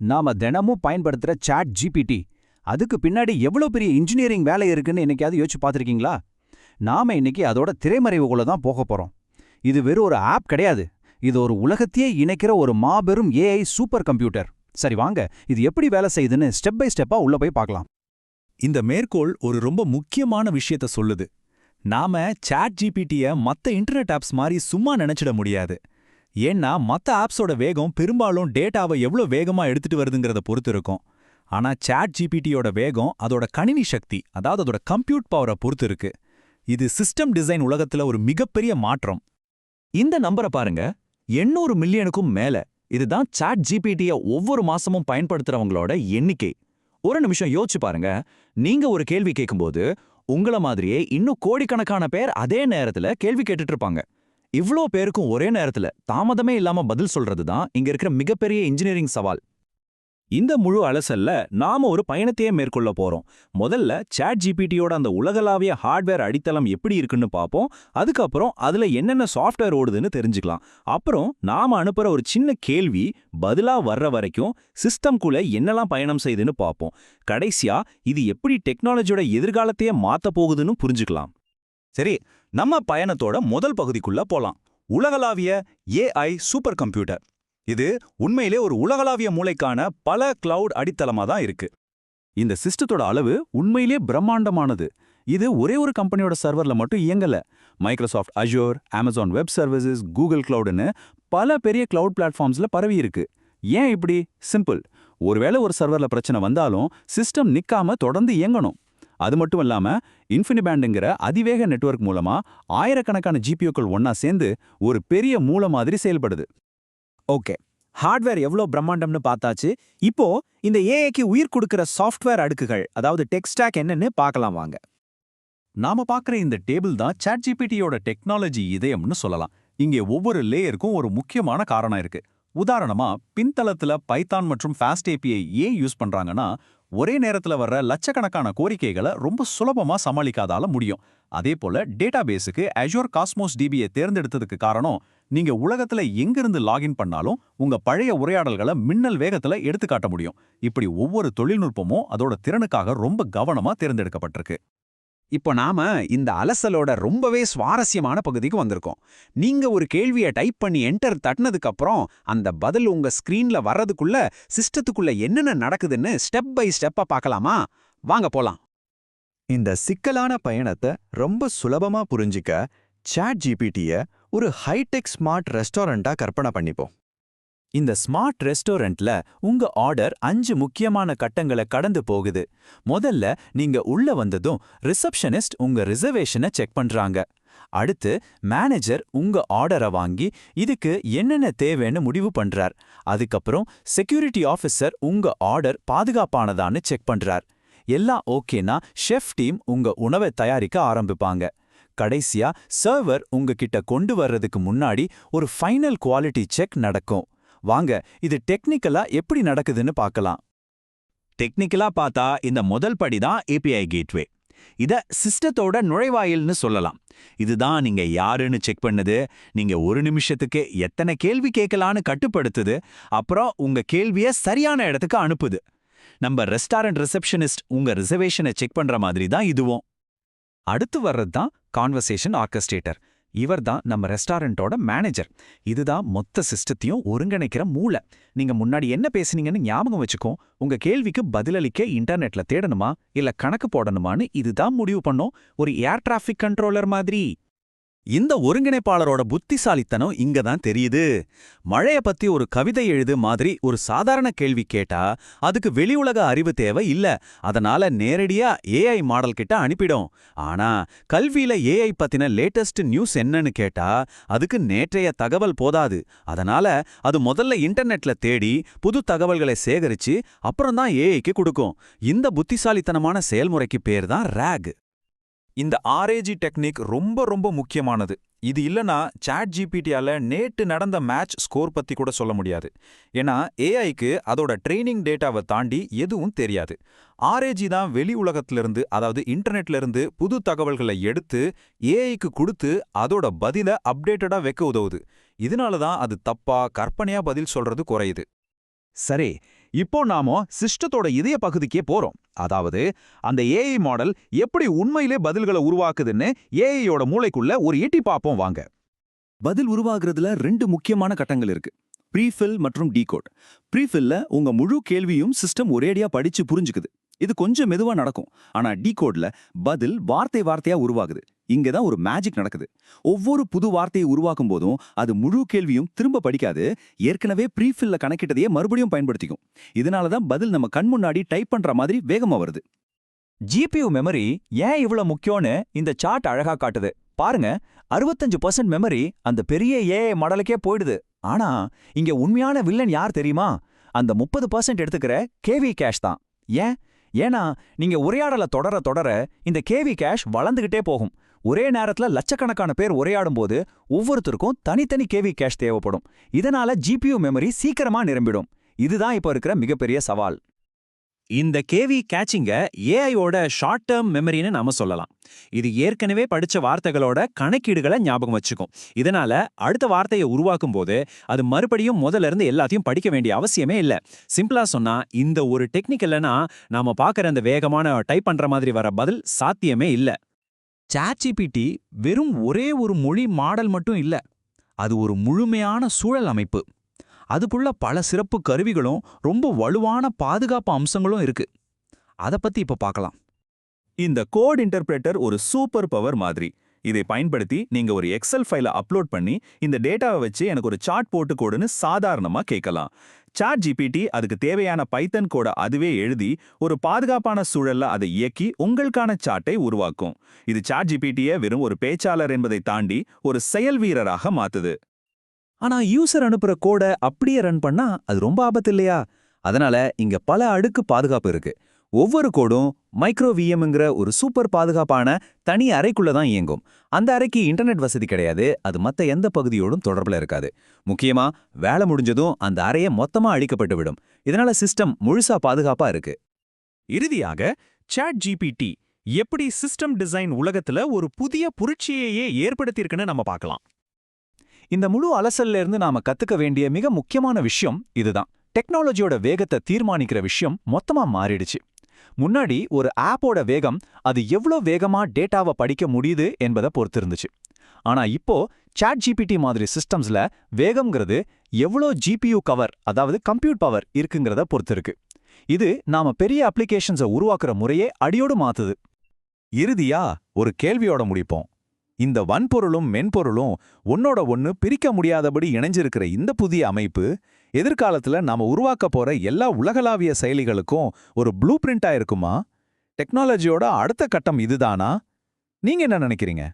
நாம தினமும் பயன்படுத்துற சாட் ஜிபிடி அதுக்கு பின்னாடி எவ்வளோ பெரிய இன்ஜினியரிங் வேலை இருக்குன்னு என்னைக்காவது யோசிச்சு பார்த்துருக்கீங்களா? நாம இன்னைக்கு அதோட திரைமறைவுக்குள்ள தான் போக போறோம். இது வெறும் ஒரு ஆப் கிடையாது. இது ஒரு உலகத்தையே இணைக்கிற ஒரு மாபெரும் ஏஐ சூப்பர் கம்ப்யூட்டர் சரி வாங்க இது எப்படி வேலை செய்யுதுன்னு ஸ்டெப் பை ஸ்டெப்பா உள்ள போய் பார்க்கலாம். இந்த மேற்கோள் ஒரு ரொம்ப முக்கியமான விஷயத்த சொல்லுது. நாம சாட் ஜிபிடிய மத்த இன்டர்நெட் ஆப்ஸ் மாதிரி சும்மா நினைச்சிட முடியாது. ஏன்னா மத்த ஆப்ஸோட வேகம் பெரும்பாலும் டேட்டாவை எவ்வளோ வேகமா எடுத்துட்டு வருதுங்கிறத பொறுத்து இருக்கும் ஆனா சாட் ஜிபிடியோட வேகம் அதோட கணினி சக்தி அதாவது அதோட கம்ப்யூட் பவரை பொறுத்து இருக்கு இது சிஸ்டம் டிசைன் உலகத்துல ஒரு மிகப்பெரிய மாற்றம். இந்த நம்பரை பாருங்க. எண்ணூறு மில்லியனுக்கும் மேல இதுதான் சாட் ஜிபிடியை ஒவ்வொரு மாசமும் பயன்படுத்துறவங்களோட எண்ணிக்கை. ஒரு நிமிஷம் யோசிச்சு பாருங்க. நீங்க ஒரு கேள்வி கேட்கும்போது உங்கள மாதிரியே இன்னும் கோடிக்கணக்கான பேர் அதே நேரத்துல கேள்வி கேட்டுட்டு இருப்பாங்க. இவ்ளோ பேருக்கும் ஒரே நேரத்துல தாமதமே இல்லாம பதில் சொல்றது தான் இங்க இருக்கிற மிகப்பெரிய இன்ஜினியரிங் சவால். இந்த முழு அலசல்ல நாம ஒரு பயணத்தையே மேற்கொள்ள போறோம். முதல்ல சாட் ஜிபிடியோட அந்த உலகளாவிய ஹார்ட்வேர் அடித்தளம் எப்படி இருக்குன்னு பார்ப்போம் அதுக்கப்புறம் அதுல என்னென்ன சாஃப்ட்வேர் ஓடுதுன்னு தெரிஞ்சுக்கலாம். அப்புறம் நாம அனுப்புற ஒரு சின்ன கேள்வி பதிலா வர்ற வரைக்கும் சிஸ்டம்குள்ள என்னெல்லாம் பயணம் செய்யுதுன்னு பார்ப்போம் கடைசியா இது எப்படி டெக்னாலஜியோட எதிர்காலத்தையே மாத்த போகுதுன்னு புரிஞ்சுக்கலாம். சரி நம்ம பயணத்தோட முதல் பகுதிக்குள்ள போலாம். உலகளாவிய ஏஐ சூப்பர் கம்ப்யூட்டர் இது உண்மையிலே ஒரு உலகளாவிய மூளைக்கான பல கிளவுட் அடித்தளமா தான் இருக்கு. இந்த சிஸ்டத்தோட அளவு உண்மையிலே பிரம்மாண்டமானது. இது ஒரே ஒரு கம்பெனியோட சர்வர்ல மட்டும் இயங்கல. Microsoft Azure Amazon web services Google கிளவுடுன்னு பல பெரிய கிளவுட் பிளாட்ஃபார்ம்ஸ்ல பரவி இருக்கு. ஏன் இப்படி? சிம்பிள் ஒருவேளை ஒரு சர்வர்ல பிரச்சனை வந்தாலும் சிஸ்டம் நிக்காம தொடர்ந்து இயங்கணும். அது மட்டும் இல்லாம இன்ஃபினிபேண்டுங்கிற அதிவேக நெட்வொர்க் மூலமா ஆயிரக்கணக்கான ஜிபிஓக்கள் ஒன்னா சேர்ந்து ஒரு பெரிய மூல மாதிரி செயல்படுது. ஓகே ஹார்ட்வேர் எவ்வளோ பிரம்மாண்டம்னு பார்த்தாச்சு. இப்போ இந்த ஏஐக்கு உயிர் கொடுக்கிற சாஃப்ட்வேர் அடுக்குகள் அதாவது டெக்ஸ்டாக் என்னன்னு பார்க்கலாம் வாங்க. நாம பார்க்குற இந்த டேபிள் தான் சாட் ஜிபிடியோட டெக்னாலஜி இதயம்னு சொல்லலாம். இங்கே ஒவ்வொரு லேயருக்கும் ஒரு முக்கியமான காரணம் இருக்கு. உதாரணமா பின்தளத்துல பைத்தான் மற்றும் ஃபாஸ்ட் ஏபிஐ ஏன் யூஸ் பண்றாங்கன்னா ஒரே நேரத்துல வர்ற லட்சக்கணக்கான கோரிக்கைகளை ரொம்ப சுலபமா சமாளிக்காதால முடியும். அதே போல டேட்டாபேஸுக்கு அஜோர் காஸ்மோஸ் டிபியை தேர்ந்தெடுத்ததுக்கு காரணம் நீங்க உலகத்துல எங்கிருந்து லாகின் பண்ணாலும் உங்க பழைய உரையாடல்களை மின்னல் வேகத்துல எடுத்துக்காட்ட முடியும். இப்படி ஒவ்வொரு தொழில்நுட்பமும் அதோட திறனுக்காக ரொம்ப கவனமா தேர்ந்தெடுக்கப்பட்டிருக்கு. இப்போ நாம இந்த அலசலோட ரொம்பவே சுவாரஸ்யமான பகுதிக்கு வந்திருக்கோம். நீங்க ஒரு கேள்வியை டைப் பண்ணி என்டர் தட்டினதுக்கு அப்புறம் அந்த பதில் உங்க ஸ்கிரீன்ல வர்றதுக்குள்ள சிஸ்டத்துக்குள்ள என்னென்ன நடக்குதுன்னு ஸ்டெப் பை ஸ்டெப்பா பார்க்கலாமா? வாங்க போலாம். இந்த சிக்கலான பயணத்தை ரொம்ப சுலபமா புரிஞ்சிக்க சாட் ஜிபிடிய ஒரு ஹைடெக் ஸ்மார்ட் ரெஸ்டாரண்டா கற்பனை பண்ணிப்போம். இந்த ஸ்மார்ட் ரெஸ்டாரண்ட்ல உங்க ஆர்டர் அஞ்சு முக்கியமான கட்டங்களை கடந்து போகுது. முதல்ல நீங்க உள்ள வந்ததும் ரிசப்ஷனிஸ்ட் உங்க ரிசர்வேஷனை செக் பண்றாங்க. அடுத்து மேனேஜர் உங்க ஆர்டரை வாங்கி இதுக்கு என்னென்ன தேவைன்னு முடிவு பண்றார். அதுக்கப்புறம் செக்யூரிட்டி ஆஃபீஸர் உங்க ஆர்டர் பாதுகாப்பானதான்னு செக் பண்றார். எல்லாம் ஓகேனா ஷெஃப் டீம் உங்க உணவை தயாரிக்க ஆரம்பிப்பாங்க. கடைசியா சர்வர் உங்ககிட்ட கொண்டு வர்றதுக்கு முன்னாடி ஒரு ஃபைனல் குவாலிட்டி செக் நடக்கும். வாங்க இது டெக்னிக்கலா எப்படி நடக்குதுன்னு பார்க்கலாம். டெக்னிக்கலா பார்த்தா இந்த முதல் படி தான் ஏபிஐ கேட்வே. இத சிஸ்டத்தோட நுழைவாயில்னு சொல்லலாம். இதுதான் நீங்க யாருன்னு செக் பண்ணுது நீங்க ஒரு நிமிஷத்துக்கு எத்தனை கேள்வி கேட்கலான்னு கட்டுப்படுத்துது அப்புறம் உங்க கேள்விய சரியான இடத்துக்கு அனுப்புது. நம்ம ரெஸ்டாரண்ட் ரிசப்ஷனிஸ்ட் உங்க ரிசர்வேஷனை செக் பண்ற மாதிரி தான் இதுவும். அடுத்து வர்றது தான் கான்வர்சேஷன் ஆர்கஸ்ட்ரேட்டர். இவர் தான் நம்ம ரெஸ்டாரண்ட்டோட மேனேஜர். இதுதான் மொத்த சிஸ்டத்தையும் ஒருங்கிணைக்கிற மூளை. நீங்க முன்னாடி என்ன பேசுனீங்கன்னு ஞாபகம் வச்சுக்கோ. உங்க கேள்விக்கு பதிலளிக்க இன்டர்நெட்ல தேடணுமா? இல்ல கணக்கு போடணுமான்னு இதுதான் முடிவு பண்ணோம். ஒரு ஏர் டிராஃபிக் கண்ட்ரோலர் மாதிரி. இந்த ஒருங்கிணைப்பாளரோட புத்திசாலித்தனம் இங்க தான் தெரியுது. மழைய பத்தி ஒரு கவிதை எழுது மாதிரி ஒரு சாதாரண கேள்வி கேட்டா அதுக்கு வெளி உலக அறிவு தேவை இல்ல. அதனால நேரடியா ஏஐ மாடல் கிட்ட அனுப்பிடும். ஆனா கல்வியில ஏஐ பத்தின லேட்டஸ்ட் நியூஸ் என்னன்னு கேட்டா அதுக்கு நேற்றைய தகவல் போதாது. அதனால அது முதல்ல இன்டர்நெட்ல தேடி புது தகவல்களை சேகரிச்சு அப்புறம் தான் ஏஐக்கு கொடுக்கும். இந்த புத்திசாலித்தனமான செயல்முறைக்கு பேர் தான் ரேக் இந்த ஆர்ஏஜி டெக்னிக் ரொம்ப ரொம்ப முக்கியமானது. இது இல்லனா சாட் ஜிபிடியால நேட்டு நடந்த மேட்ச் ஸ்கோர் பத்தி கூட சொல்ல முடியாது. ஏன்னா ஏஐக்கு அதோட ட்ரைனிங் டேட்டாவை தாண்டி எதுவும் தெரியாது. ஆர்ஏஜி தான் வெளி உலகத்திலிருந்து அதாவது இன்டர்நெட்ல இருந்து புது தகவல்களை எடுத்து ஏஐக்கு கொடுத்து அதோட பதில அப்டேட்டடா வைக்க உதவுது. இதனால தான் அது தப்பா கற்பனையா பதில் சொல்றது குறையுது. சரி இப்போ நாமோ சிஸ்டத்தோட இதய பகுதிக்கே போறோம். அதாவது அந்த ஏஐ மாடல் எப்படி உண்மையிலே பதில்களை உருவாக்குதுன்னு ஏஐயோட மூளைக்குள்ள ஒரு எட்டி பார்ப்போம் வாங்க. பதில் உருவாகிறதுல ரெண்டு முக்கியமான கட்டங்கள் இருக்கு. ப்ரீஃபில் மற்றும் டீகோட் ப்ரீஃபில்ல உங்க முழு கேள்வியும் சிஸ்டம் ஒரேடியா படிச்சு புரிஞ்சுக்குது. இது கொஞ்சம் மெதுவா நடக்கும். ஆனா டீகோட்ல பதில் வார்த்தை வார்த்தையா உருவாகுது. இங்க தான் ஒரு மேஜிக் நடக்குது. ஒவ்வொரு புது வார்த்தையை உருவாக்கும் போதும் அது முழு கேள்வியும் திரும்ப படிக்காது ஏற்கனவே ப்ரீஃபில்ல கணக்கிட்டதையே மறுபடியும் பயன்படுத்திக்கும். இதனால தான் பதில் நம்ம கண் முன்னாடி டைப் பண்ற மாதிரி வேகமா வருது. ஜிபியு மெமரி ஏன் இவ்வளவு முக்கியம்னு இந்த சார்ட் அழகா காட்டுது. பாருங்க அறுபத்தஞ்சு பர்சன்ட் மெமரி அந்த பெரிய ஏ மாடலுக்கே போயிடுது. ஆனா இங்க உண்மையான வில்லன் யார் தெரியுமா? அந்த முப்பது பர்சன்ட் எடுத்துக்கிற கேவி கேஷ் தான். ஏன்? ஏன்னா நீங்க உரையாடல தொடர தொடர இந்த கேவி கேஷ் வளர்ந்துகிட்டே போகும். ஒரே நேரத்துல லட்சக்கணக்கான பேர் உரையாடும்போது ஒவ்வொருத்தருக்கும் தனித்தனி கேவி கேஷ் தேவைப்படும். இதனால ஜிபியு மெமரி சீக்கிரமா நிரம்பிடும். இதுதான் இப்ப இருக்கிற மிகப்பெரிய சவால். இந்த கேவி கேச்சிங்க ஏஐயோட ஷார்ட் டேர்ம் மெமரின்னு நாம சொல்லலாம். இது ஏற்கனவே படிச்ச வார்த்தைகளோட கணக்கீடுகளை ஞாபகம் வச்சுக்கும். இதனால அடுத்த வார்த்தையை உருவாக்கும் போது அது மறுபடியும் முதல்ல இருந்து எல்லாத்தையும் படிக்க வேண்டிய அவசியமே இல்ல. சிம்பிளா சொன்னா இந்த ஒரு டெக்னிக் இல்லைன்னா நாம பார்க்குற அந்த வேகமான டைப் பண்ற மாதிரி வர பதில் சாத்தியமே இல்ல. சாட்ஜிபிடி வெறும் ஒரே ஒரு மொழி மாடல் மட்டும் இல்ல அது ஒரு முழுமையான சூழல் அமைப்பு. அதுக்குள்ள பல சிறப்பு கருவிகளும் ரொம்ப வலுவான பாதுகாப்பு அம்சங்களும் இருக்கு. அத பத்தி இப்ப பார்க்கலாம் இந்த கோட் இன்டர்பிரேட்டர் ஒரு சூப்பர் பவர் மாதிரி. இதை பயன்படுத்தி நீங்க ஒரு எக்ஸல் ஃபைலை அப்லோட் பண்ணி இந்த டேட்டாவை வச்சு எனக்கு ஒரு சார்ட் போட்டு கொடுன்னு சாதாரணமா கேட்கலாம் சாட் ஜிபிடி அதுக்கு தேவையான பைத்தன் கோட அதுவே எழுதி ஒரு பாதுகாப்பான சூழல்ல அதை இயக்கி உங்களுக்கான சாட்டை உருவாக்கும். இது சாட் ஜிபிடியை வெறும் ஒரு பேச்சாளர் என்பதை தாண்டி ஒரு செயல் வீரராக மாத்துது. ஆனா யூசர் அனுப்புற கோட அப்படியே ரன் பண்ணா அது ரொம்ப ஆபத்து இல்லையா? அதனால இங்க பல அடுக்கு பாதுகாப்பு இருக்கு. ஒவ்வொரு கோடும் மைக்ரோ விஎம்ங்கிற ஒரு சூப்பர் பாதுகாப்பான தனி அறைக்குள்ள தான் இயங்கும். அந்த அறைக்கு இன்டர்நெட் வசதி கிடையாது. அது மத்த எந்த பகுதியோடும் தொடர்புல இருக்காது. முக்கியமா வேலை முடிஞ்சதும் அந்த அறையை மொத்தமா அழிக்கப்பட்டு விடும். இதனால சிஸ்டம் முழுசா பாதுகாப்பா இருக்கு. இறுதியாக சாட் ஜிபிடி எப்படி சிஸ்டம் டிசைன் உலகத்துல ஒரு புதிய புரட்சியையே ஏற்படுத்தியிருக்குன்னு நம்ம பார்க்கலாம். இந்த முழு அலசல்ல இருந்து நாம கத்துக்க வேண்டிய மிக முக்கியமான விஷயம் இதுதான். டெக்னாலஜியோட வேகத்தை தீர்மானிக்கிற விஷயம் மொத்தமா மாறிடுச்சு. முன்னாடி ஒரு ஆப்போட வேகம் அது எவ்வளோ வேகமா டேட்டாவை படிக்க முடியுது என்பதை பொறுத்து இருந்துச்சு ஆனா இப்போ சாட் ஜிபிடி மாதிரி சிஸ்டம்ஸ்ல வேகம்ங்கிறது எவ்வளோ ஜிபியு கவர் அதாவது கம்ப்யூட் பவர் இருக்குங்கிறத பொறுத்து இருக்கு இது நாம பெரிய அப்ளிகேஷன்ஸை உருவாக்குற முறையே அடியோடு மாத்துது. இறுதியா ஒரு கேள்வியோட முடிப்போம். இந்த வன்பொருளும் மென்பொருளும் ஒன்னோட ஒன்னு பிரிக்க முடியாதபடி இணைஞ்சிருக்கிற இந்த புதிய அமைப்பு எதிர்காலத்துல நாம உருவாக்க போற எல்லா உலகளாவிய செயலிகளுக்கும் ஒரு ப்ளூ பிரிண்டா இருக்குமா? டெக்னாலஜியோட அடுத்த கட்டம் இதுதானா? நீங்க என்ன நினைக்கிறீங்க?